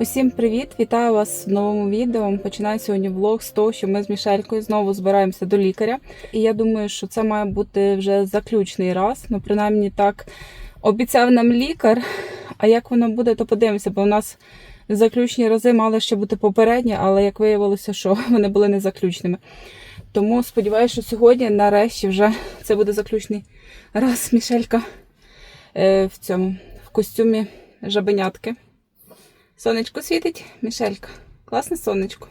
Усім привіт! Вітаю вас в новому відео. Починаю сьогодні влог з того, що ми з Мішелькою знову збираємося до лікаря. І я думаю, що це має бути вже заключний раз. Ну, принаймні так обіцяв нам лікар. А як воно буде, то подивимося, бо у нас заключні рази мали ще бути попередні, але як виявилося, що вони були не заключними. Тому сподіваюся, що сьогодні, нарешті, вже це буде заключний раз Мішелька е, в цьому в костюмі жабенятки. Сонечко світить, Мішелька. Класне сонечко.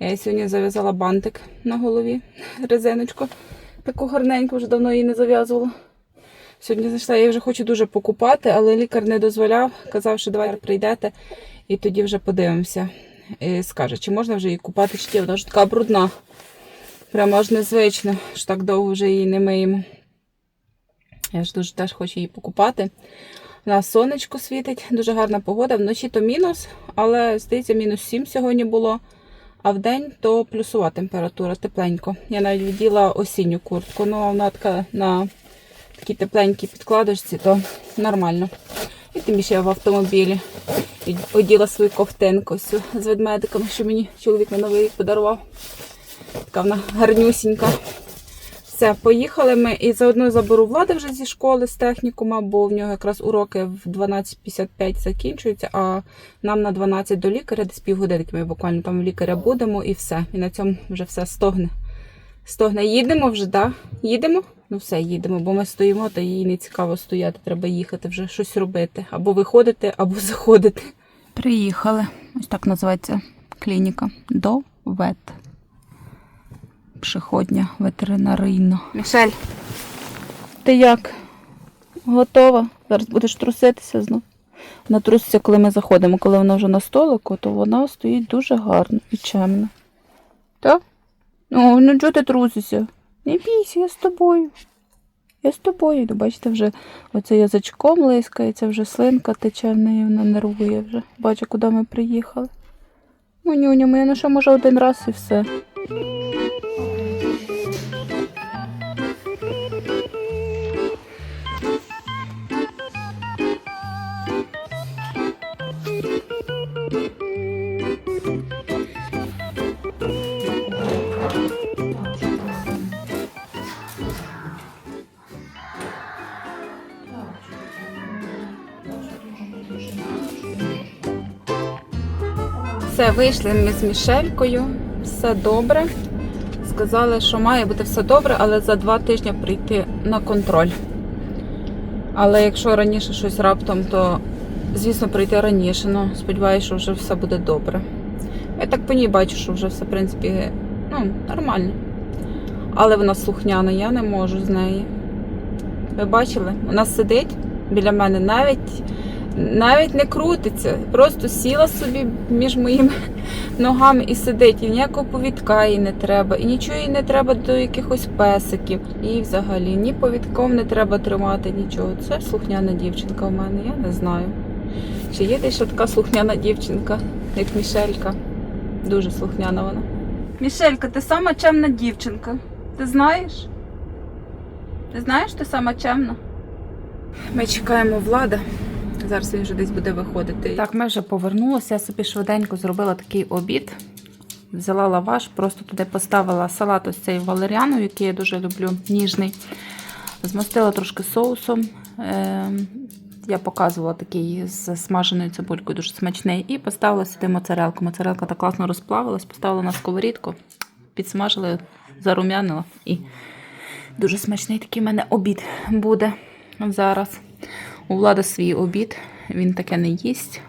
Я сьогодні зав'язала бантик на голові, резиночку. Таку гарненьку, вже давно її не зав'язувала. Сьогодні зайшла, я вже хочу дуже покупати, але лікар не дозволяв. Казав, що давай прийдете і тоді вже подивимося. І скаже, чи можна вже її купати, чи ні. Вона ж така брудна. Прямо аж незвично, що так довго вже її не миємо. Я ж дуже теж хочу її покупати. У нас сонечко світить, дуже гарна погода. Вночі то мінус, але здається, мінус 7 сьогодні було. А в день то плюсова температура, тепленько. Я навіть відділа осінню куртку. Ну, а вона така на такій тепленькій підкладочці, то нормально. І тим більше я в автомобілі оділа свою ковтинку з ведмедиками, що мені чоловік на новий рік подарував. Така вона гарнюсінька. Все, поїхали ми і заодно заберу влади вже зі школи з технікума, бо в нього якраз уроки в 12.55 закінчуються, а нам на 12 до лікаря, десь півгодинки ми буквально там в лікаря будемо і все. І на цьому вже все стогне. Стогне. Їдемо вже? Да? Їдемо? Ну все, їдемо, бо ми стоїмо, та їй не цікаво стояти, треба їхати, вже щось робити. Або виходити, або заходити. Приїхали. Ось так називається клініка. До вет пшеходня ветеринарійна. Мішель, ти як? Готова? Зараз будеш труситися знов. Вона труситься, коли ми заходимо. Коли вона вже на столику, то вона стоїть дуже гарно і чемно. Так? Ну, ну чого ти трусишся? Не бійся, я з тобою. Я з тобою. Ну, Бачите, вже оце язичком лискається, вже слинка тече в неї, вона нервує вже. Бачу, куди ми приїхали. Ну, нюня моя, ну що може один раз і все. Все, вийшли ми з Мішелькою, все добре. Сказали, що має бути все добре, але за два тижні прийти на контроль. Але якщо раніше щось раптом, то, звісно, прийти раніше. Ну, сподіваюся, що вже все буде добре. Я так по ній бачу, що вже все, в принципі, ну, нормально. Але вона слухняна, я не можу з неї. Ви бачили? Вона сидить біля мене навіть навіть не крутиться. Просто сіла собі між моїми ногами і сидить. І ніякого повідка їй не треба, і нічого їй не треба до якихось песиків. І взагалі ні повідком не треба тримати, нічого. Це слухняна дівчинка в мене, я не знаю. Чи є десь така слухняна дівчинка, як Мішелька? Дуже слухняна вона. Мішелька, ти сама чемна дівчинка. Ти знаєш? Ти знаєш, ти сама чемна? Ми чекаємо влада. Зараз він вже десь буде виходити. Так, ми вже повернулися. Я собі швиденько зробила такий обід. Взяла лаваш, просто туди поставила салат ось цей валеріану, який я дуже люблю, ніжний. Змастила трошки соусом. Е, Я показувала такий з смаженою цибулькою, дуже смачний. І поставила сюди моцарелку. Моцарелка так класно розплавилась, поставила на сковорідку, підсмажила, зарум'янила. І дуже смачний такий в мене обід буде зараз. У влада свій обід, він таке не їсть.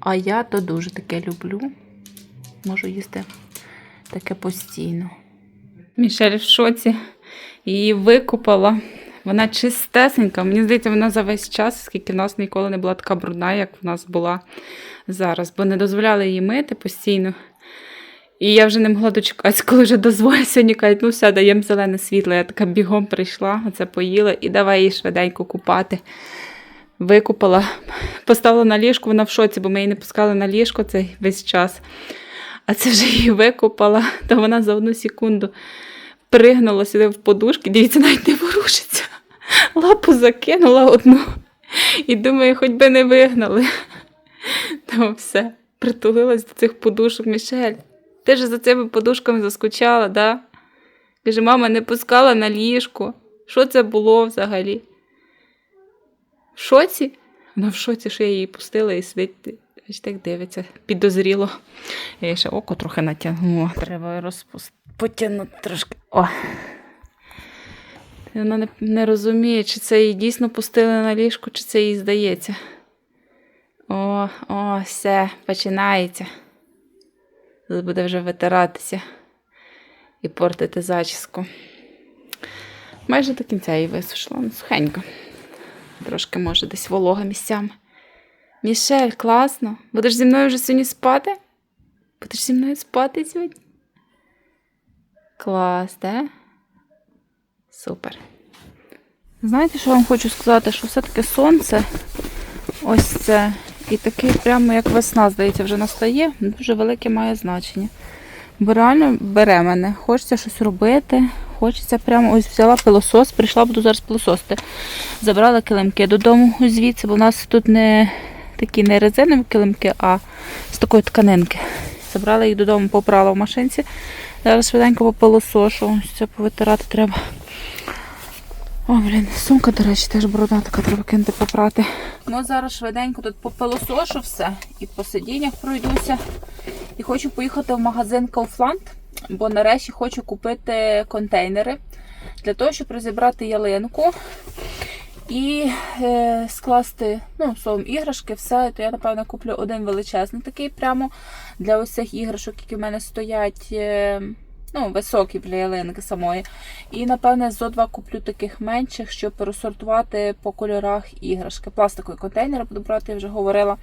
А я то дуже таке люблю. Можу їсти таке постійно. Мішель в шоці. Її викупала. Вона чистесенька. Мені здається, вона за весь час, скільки в нас ніколи не була така брудна, як в нас була зараз, бо не дозволяли її мити постійно. І я вже не могла дочекатися, коли вже дозволять сьогодні кажуть, ну все, даємо зелене світло. Я така бігом прийшла, оце поїла і давай її швиденько купати. Викупала, поставила на ліжку, вона в шоці, бо ми її не пускали на ліжко цей весь час. А це вже її викупала, то вона за одну секунду пригнула сюди в подушки, дивіться, навіть не ворушиться. Лапу закинула одну. І думаю, хоч би не вигнали. Та все, притулилась до цих подушок. Мішель, ти ж за цими подушками заскучала, да? Каже, мама не пускала на ліжко. Що це було взагалі? Шоці? Вона в шоці, що я її пустила і сидить. Так дивиться, підозріло. Я ще око трохи натягнула. Треба розпустити. Потягнути трошки. О. Вона не, не розуміє, чи це її дійсно пустили на ліжко, чи це їй здається. О, о, все, починається. Зараз буде вже витиратися і портити зачіску. Майже до кінця її висушила, ну, сухенько. Трошки, може, десь волога місцями. Мішель, класно. Будеш зі мною вже сьогодні спати? Будеш зі мною спати сьогодні? Клас, да? Супер. Знаєте, що вам хочу сказати? Що все-таки сонце ось це. І такий прямо як весна, здається, вже настає, дуже велике має значення. Бо реально бере мене, хочеться щось робити, хочеться прямо ось взяла пилосос, прийшла, буду зараз пилососити. Забрала килимки додому звідси, бо у нас тут не такі не резинові килимки, а з такої тканинки. Забрала їх додому, попрала в машинці. Зараз швиденько попилосошу. Ось це повитирати треба. О, блін, сумка, до речі, теж брудна, така треба кинути попрати. Ну, зараз швиденько тут попилосошу все і по сидіннях пройдуся. І хочу поїхати в магазин Kaufland, бо нарешті хочу купити контейнери для того, щоб розібрати ялинку і е, скласти ну, словом, іграшки, все. То я, напевно, куплю один величезний такий прямо для цих іграшок, які в мене стоять. Е, Ну, високі для ялинки самої. І, напевне, зо два куплю таких менших, щоб розсортувати по кольорах іграшки. Пластикові контейнери буду брати, я вже говорила.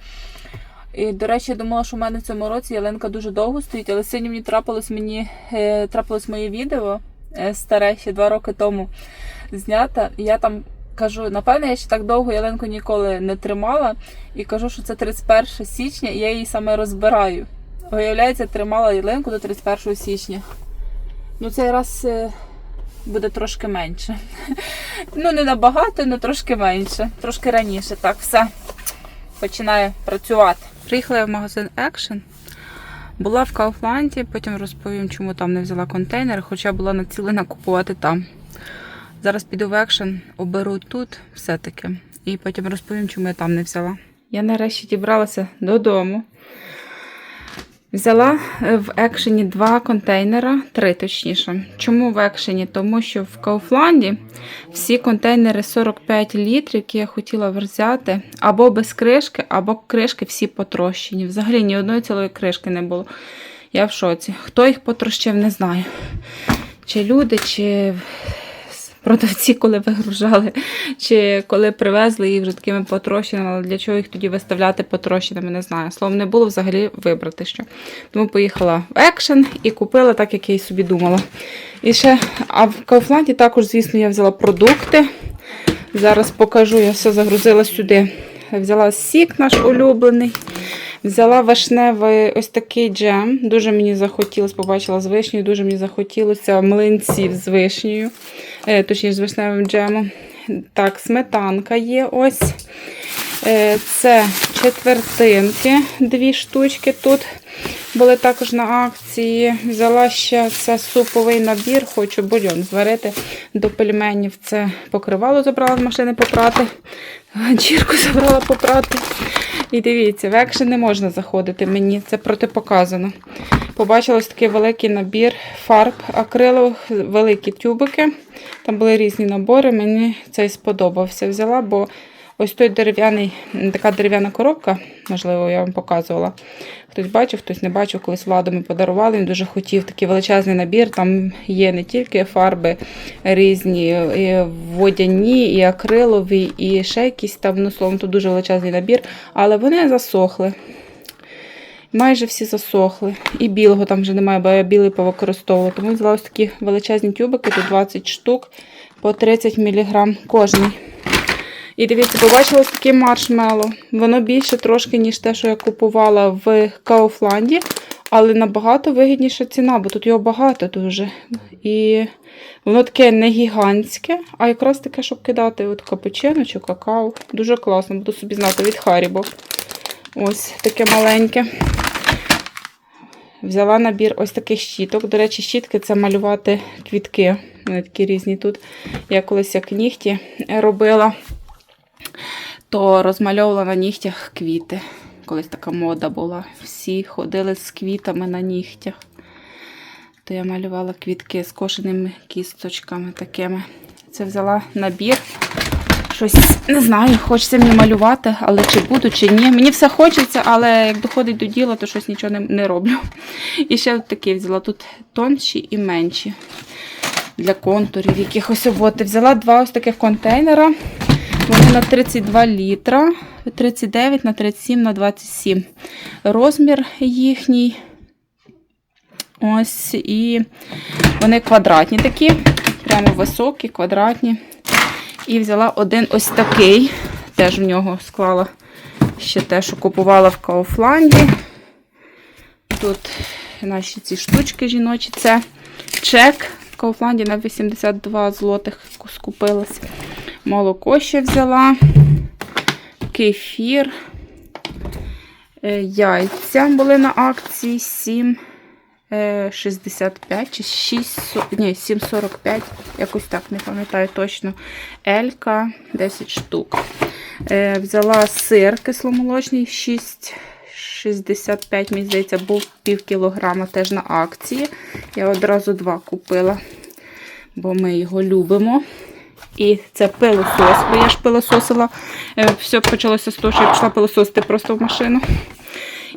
І, до речі, я думала, що в мене в цьому році ялинка дуже довго стоїть, але сьогодні мені трапилось мені е, трапилось моє відео е, старе, ще два роки тому знято. І я там кажу, напевне, я ще так довго ялинку ніколи не тримала. І кажу, що це 31 січня, і я її саме розбираю. Виявляється, тримала ялинку до 31 січня. Ну, цей раз е, буде трошки менше. Ну, не набагато, але трошки менше. Трошки раніше. Так, все. Починаю працювати. Приїхала я в магазин Action. Була в Кауфланді, потім розповім, чому там не взяла контейнер, хоча була націлена купувати там. Зараз піду в Action, оберу тут все-таки. І потім розповім, чому я там не взяла. Я нарешті дібралася додому. Взяла е, в екшені два контейнера, три точніше. Чому в екшені? Тому що в Кауфланді всі контейнери 45 літрів, які я хотіла взяти, або без кришки, або кришки всі потрощені. Взагалі ні одної цілої кришки не було. Я в шоці. Хто їх потрощив, не знаю. Чи люди, чи продавці, коли вигружали, чи коли привезли їх вже такими потрощеними, але для чого їх тоді виставляти потрощеними, не знаю. Словом, не було взагалі вибрати що. Тому поїхала в екшен і купила так, як я і собі думала. І ще, а в Кауфланді також, звісно, я взяла продукти. Зараз покажу, я все загрузила сюди. Взяла сік наш улюблений. Взяла вишневий ось такий джем. Дуже мені захотілося, побачила з вишнею, дуже мені захотілося млинців з вишнею, е, точніше з вишневим джемом. Так, сметанка є ось. Е, Це четвертинки, дві штучки тут. Були також на акції. Взяла ще це суповий набір, хочу бульон зварити до пельменів. Це покривало забрала з машини попрати. Ганчірку забрала попрати. І дивіться, в екшен не можна заходити мені, це протипоказано. Побачила ось такий великий набір фарб акрилових, великі тюбики. Там були різні набори, мені цей сподобався. Взяла, бо ось той дерев'яний, така дерев'яна коробка, можливо, я вам показувала. Хтось бачив, хтось не бачив, колись владу ми подарували. Він дуже хотів такий величезний набір. Там є не тільки фарби різні, і водяні, і акрилові, і ще якісь там, ну, словом, тут дуже величезний набір, але вони засохли. Майже всі засохли. І білого там вже немає, бо я білий повикористовувала. Тому взяла ось такі величезні тюбики, тут 20 штук по 30 мг кожний. І дивіться, побачила ось таке маршмело. Воно більше трошки, ніж те, що я купувала в Кауфланді, але набагато вигідніша ціна, бо тут його багато дуже. І воно таке не гігантське, а якраз таке, щоб кидати от капучино чи какао. Дуже класно, буду собі знати від Харібо. Ось таке маленьке. Взяла набір ось таких щіток. До речі, щітки це малювати квітки. Вони такі різні тут. Я колись як нігті робила, то розмальовувала на нігтях квіти. Колись така мода була. Всі ходили з квітами на нігтях. То я малювала квітки з кошеними кісточками такими. Це взяла набір. Щось не знаю, хочеться мені малювати, але чи буду, чи ні. Мені все хочеться, але як доходить до діла, то щось нічого не, не роблю. І ще такі взяла тут тонші і менші для контурів якихось роботи. Взяла два ось таких контейнера. Вони на 32 літра, 39 на 37 на 27. Розмір їхній. Ось і вони квадратні такі, прямо високі, квадратні. І взяла один ось такий. Теж в нього склала ще те, що купувала в Кауфланді. Тут наші ці штучки жіночі. Це чек в Кауфланді на 82 злотих скупилась. Молоко ще взяла. Кефір. Е, Яйця були на акції 7. е, 65 чи 6, ні, 7,45, якось так, не пам'ятаю точно. Елька 10 штук. Е, взяла сир кисломолочний 6,65, мені здається, був пів кілограма теж на акції. Я одразу два купила, бо ми його любимо. І це пилосос, бо я ж пилососила. Е, Все почалося з того, що я пішла пилососити просто в машину.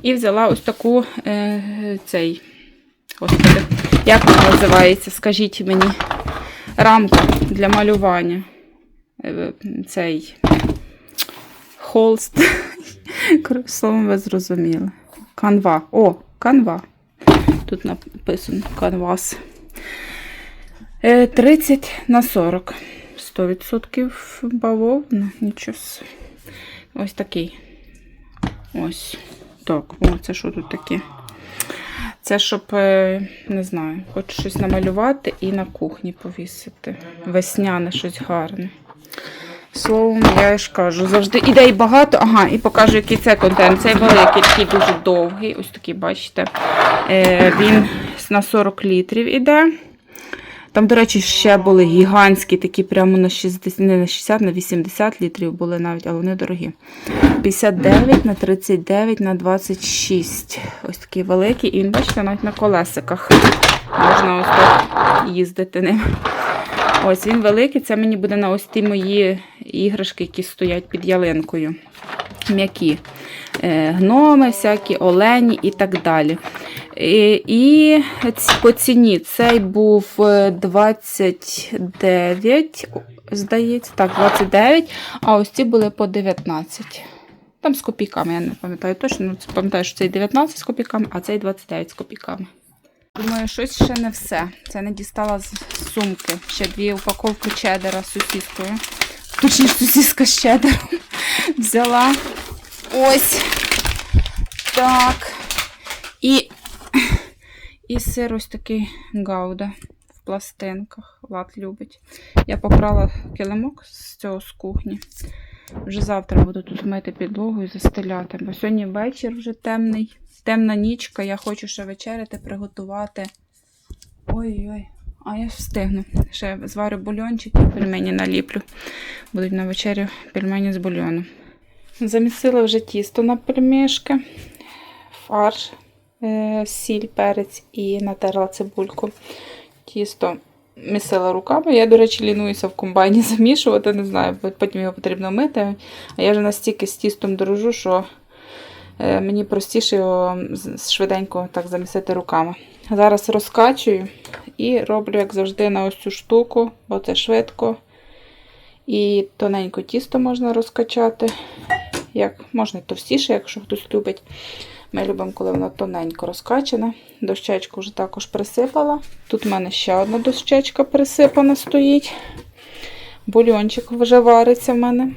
І взяла ось таку е, цей. Господи, як вона називається? Скажіть мені. Рамка для малювання. Е, Цей холст. Словом, ви зрозуміли. Канва. О, канва. Тут написано канвас. Е, 30 на 40. 100% бавовна. Нічого. с- Ось такий. Ось. Так, о, це що тут таке? Це щоб, е, не знаю, хочу щось намалювати і на кухні повісити. Весняне щось гарне. Словом, я ж кажу, завжди ідей багато. Ага, і покажу, який це контент. Цей великий, такий дуже довгий. Ось такий, бачите. Е, Він на 40 літрів іде. Там, до речі, ще були гігантські, такі прямо на 60, не на 60, на 80 літрів були навіть, але вони дорогі. 59 на 39 на 26. Ось такий великий. І він, бачите, навіть на колесиках. Можна ось так їздити ним. Ось він великий. Це мені буде на ось ті мої іграшки, які стоять під ялинкою. М'які. Е, Гноми, всякі, олені і так далі. І, по ціні цей був е, 29, здається, так, 29, а ось ці були по 19. Там з копійками, я не пам'ятаю точно, ну, пам'ятаю, що цей 19 з копійками, а цей 29 з копійками. Думаю, щось ще не все. Це не дістала з сумки. Ще дві упаковки чедера з сосіскою. Точніше, сосіска з чедером. Взяла. Ось. Так. І, і сир ось такий гауда в пластинках. Влад любить. Я покрала килимок з цього з кухні. Вже завтра буду тут мити підлогу і застеляти. Бо сьогодні вечір вже темний. Темна нічка. Я хочу ще вечеряти, приготувати. Ой-ой. А я встигну. Ще зварю бульончик і пельмені наліплю. Будуть на вечерю пельмені з бульйону. Замісила вже тісто на пельмешки, фарш, е, сіль, перець і натерла цибульку. Тісто місила руками. Я, до речі, лінуюся в комбайні замішувати, не знаю, потім його потрібно мити. А я вже настільки з тістом дружу, що мені простіше його швиденько так замісити руками. Зараз розкачую і роблю, як завжди, на ось цю штуку, бо це швидко. І тоненько тісто можна розкачати. Як можна товстіше, якщо хтось любить. Ми любимо, коли воно тоненько розкачане. Дощечку вже також присипала. Тут в мене ще одна дощечка присипана стоїть. Бульончик вже вариться в мене.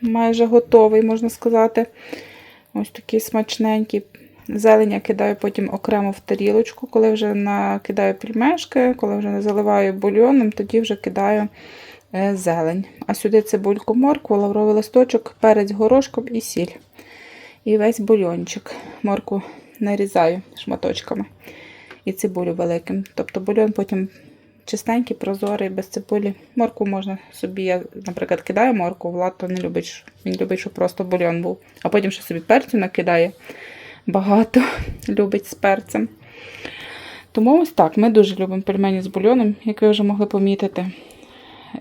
Майже готовий, можна сказати. Ось такий смачненький. Зелень я кидаю потім окремо в тарілочку, коли вже накидаю пельмешки, коли вже заливаю бульйоном, тоді вже кидаю е, зелень. А сюди цибульку, моркву, лавровий листочок, перець горошком і сіль. І весь бульончик. Морку нарізаю шматочками. І цибулю великим. Тобто бульон потім чистенький, прозорий, без цибулі. Морку можна собі, я, наприклад, кидаю морку, Влад то не любить. Він любить, щоб просто бульон був. А потім ще собі перцю накидає. Багато любить з перцем. Тому ось так. Ми дуже любимо пельмені з бульоном, як ви вже могли помітити.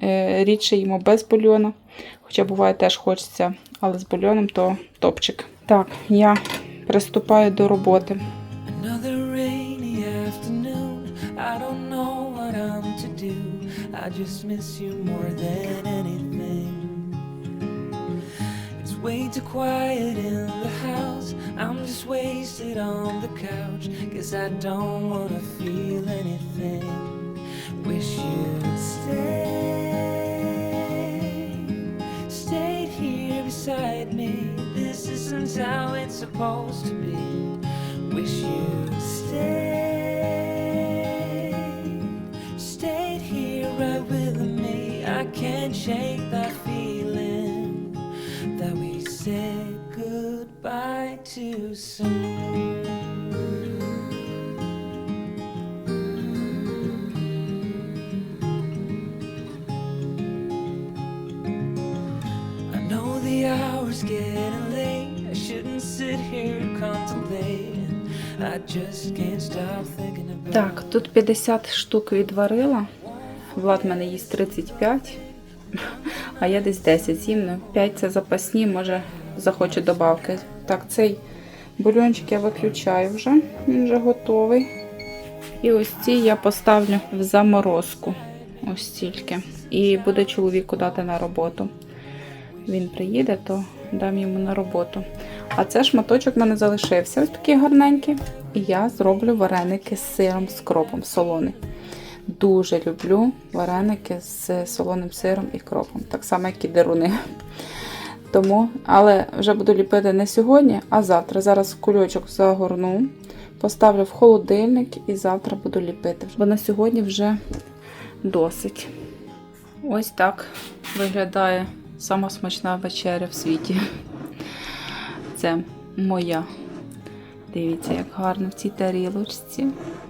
Е, Рідше їмо без бульйона. Хоча буває теж хочеться, але з бульйоном то топчик. Так, я приступаю до роботи. I just miss you more than anything. It's way too quiet in the house. I'm just wasted on the couch. Guess I don't wanna feel anything. Wish you'd stay. Stayed here beside me. This isn't how it's supposed to be. Wish you'd stay. Shake that feeling that we said goodbye too soon. I know the hour's getting late. I shouldn't sit here contemplating. I just can't stop thinking about Так, тут 50 штук відварила. Влад мене їсть 35, а я десь 10 з'їм. Ну, 5 це запасні, може захочу добавки. Так, цей бульончик я виключаю вже. Він вже готовий. І ось ці я поставлю в заморозку. Ось тільки. І буде чоловіку дати на роботу. Він приїде, то дам йому на роботу. А це шматочок в мене залишився. Ось такий гарненький. І я зроблю вареники з сиром, з кропом, солоний. Дуже люблю вареники з солоним сиром і кропом. Так само, як і деруни. Тому, але вже буду ліпити не сьогодні, а завтра. Зараз кульочок загорну, поставлю в холодильник і завтра буду ліпити. Бо на сьогодні вже досить. Ось так виглядає сама смачна вечеря в світі. Це моя. Дивіться, як гарно в цій тарілочці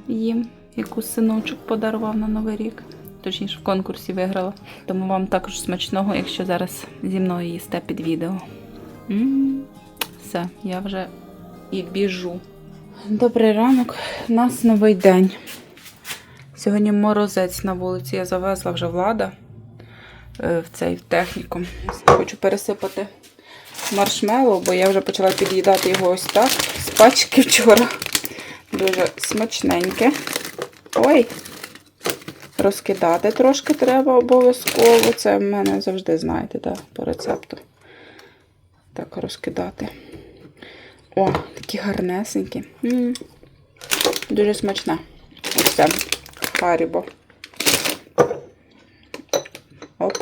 їм, яку синочок подарував на Новий рік. Точніше, в конкурсі виграла. Тому вам також смачного, якщо зараз зі мною їсте під відео. М, Все, я вже і біжу. Добрий ранок, у нас новий день. Сьогодні морозець на вулиці. Я завезла вже влада е, в цей технікум. Хочу пересипати маршмеллоу, бо я вже почала під'їдати його ось так. З пачки вчора. Дуже смачненьке. Ой! Розкидати трошки треба обов'язково. Це в мене завжди, знаєте, да, по рецепту. Так, розкидати. О, такі гарнесенькі. М, Дуже смачне. Ось це. Харібо. Оп.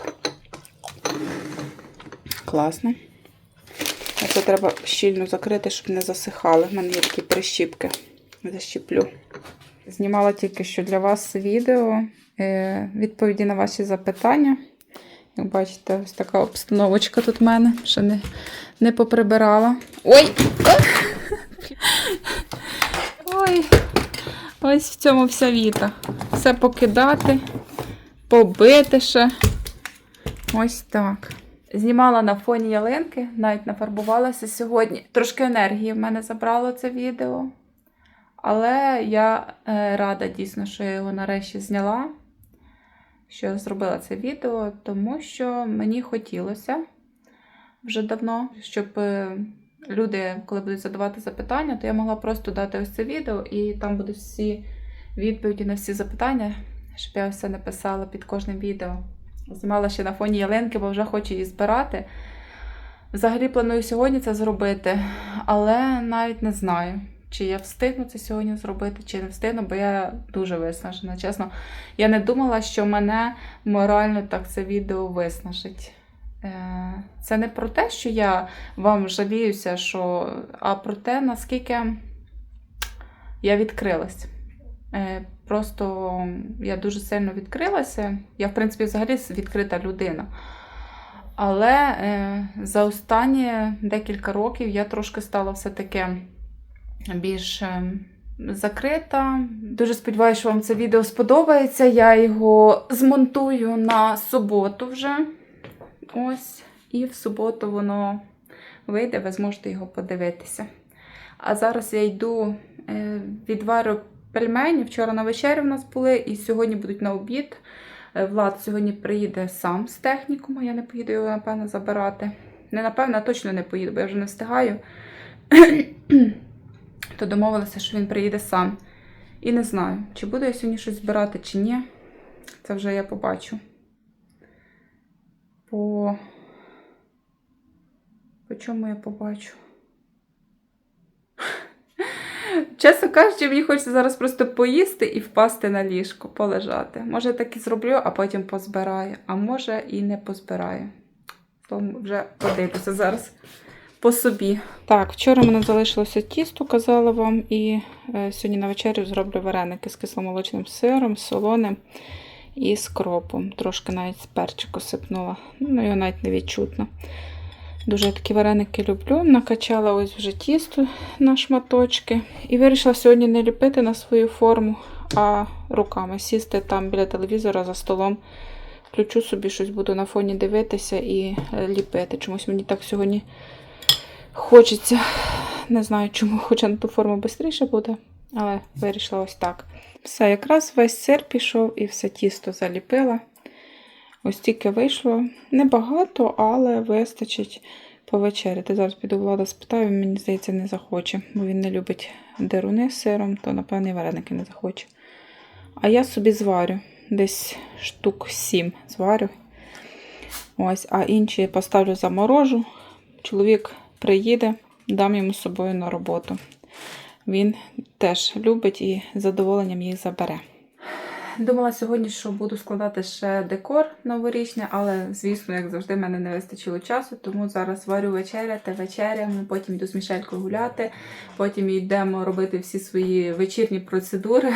Класно. А це треба щільно закрити, щоб не засихали. В мене є такі прищіпки. Защіплю. Знімала тільки що для вас відео. е, Відповіді на ваші запитання. Як бачите, ось така обстановочка тут в мене. Ще не, не поприбирала. Ой! Ой! Ось в цьому вся віта. Все покидати, побити ще. Ось так. Знімала на фоні ялинки, навіть нафарбувалася сьогодні. Трошки енергії в мене забрало це відео. Але я е, рада дійсно, що я його нарешті зняла, що я зробила це відео, тому що мені хотілося вже давно, щоб е, люди, коли будуть задавати запитання, то я могла просто дати ось це відео, і там будуть всі відповіді на всі запитання, щоб я все написала під кожним відео. Знімала ще на фоні ялинки, бо вже хочу її збирати. Взагалі планую сьогодні це зробити, але навіть не знаю, чи я встигну це сьогодні зробити, чи не встигну, бо я дуже виснажена. Чесно, я не думала, що мене морально так це відео виснажить. Е, Це не про те, що я вам жаліюся, що... а про те, наскільки я відкрилась. Е, Просто я дуже сильно відкрилася. Я, в принципі, взагалі відкрита людина. Але е, за останні декілька років я трошки стала все-таки більш е, закрита. Дуже сподіваюся, що вам це відео сподобається. Я його змонтую на суботу вже. Ось. І в суботу воно вийде, ви зможете його подивитися. А зараз я йду е, відварю пельмені. Вчора на вечері в нас були, і сьогодні будуть на обід. Е, Влад сьогодні приїде сам з технікуму, я не поїду його, напевно, забирати. Не напевно, а точно не поїду, бо я вже не встигаю. То домовилися, що він приїде сам. І не знаю, чи буду я сьогодні щось збирати, чи ні. Це вже я побачу. По. По чому я побачу? Чесно кажучи, мені хочеться зараз просто поїсти і впасти на ліжко, полежати. Може, так і зроблю, а потім позбираю. А може і не позбираю. Тому вже подивлюся зараз по собі. Так, вчора мене залишилося тісто, казала вам, і е, сьогодні на вечерю зроблю вареники з кисломолочним сиром, солоним і з кропом. Трошки навіть з перчику сипнула. Ну, його навіть не відчутно. Дуже такі вареники люблю. Накачала ось вже тісто на шматочки. І вирішила сьогодні не ліпити на свою форму, а руками сісти там біля телевізора за столом. Включу собі щось, буду на фоні дивитися і е, ліпити. Чомусь мені так сьогодні хочеться. Не знаю чому, хоча на ту форму швидше буде, але вирішила ось так. Все, якраз весь сир пішов і все тісто заліпила. Ось тільки вийшло. Небагато, але вистачить повечеряти. Зараз піду влада спитаю, мені здається, не захоче, бо він не любить деруни з сиром, то, напевно, і вареники не захоче. А я собі зварю. Десь штук 7 зварю. Ось, а інші поставлю заморожу. Чоловік приїде, дам йому з собою на роботу. Він теж любить і з задоволенням їх забере. Думала сьогодні, що буду складати ще декор новорічний, але, звісно, як завжди, в мене не вистачило часу, тому зараз варю вечеряти, вечеряємо, потім йду з Мішелькою гуляти, потім йдемо робити всі свої вечірні процедури.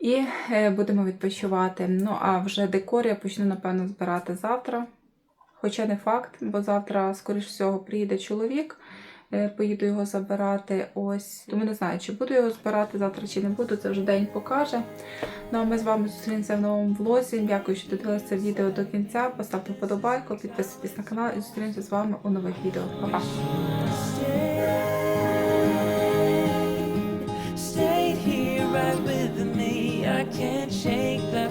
І е, будемо відпочивати. Ну, а вже декор я почну, напевно, збирати завтра. Хоча не факт, бо завтра, скоріш всього, приїде чоловік. Е, Поїду його забирати ось. Тому не знаю, чи буду його збирати завтра, чи не буду. Це вже день покаже. Ну а ми з вами зустрінемося в новому влозі. Дякую, що додивилися це відео до кінця. Поставте вподобайку, підписуйтесь на канал і зустрінемося з вами у нових відео. Па-па! I can't shake that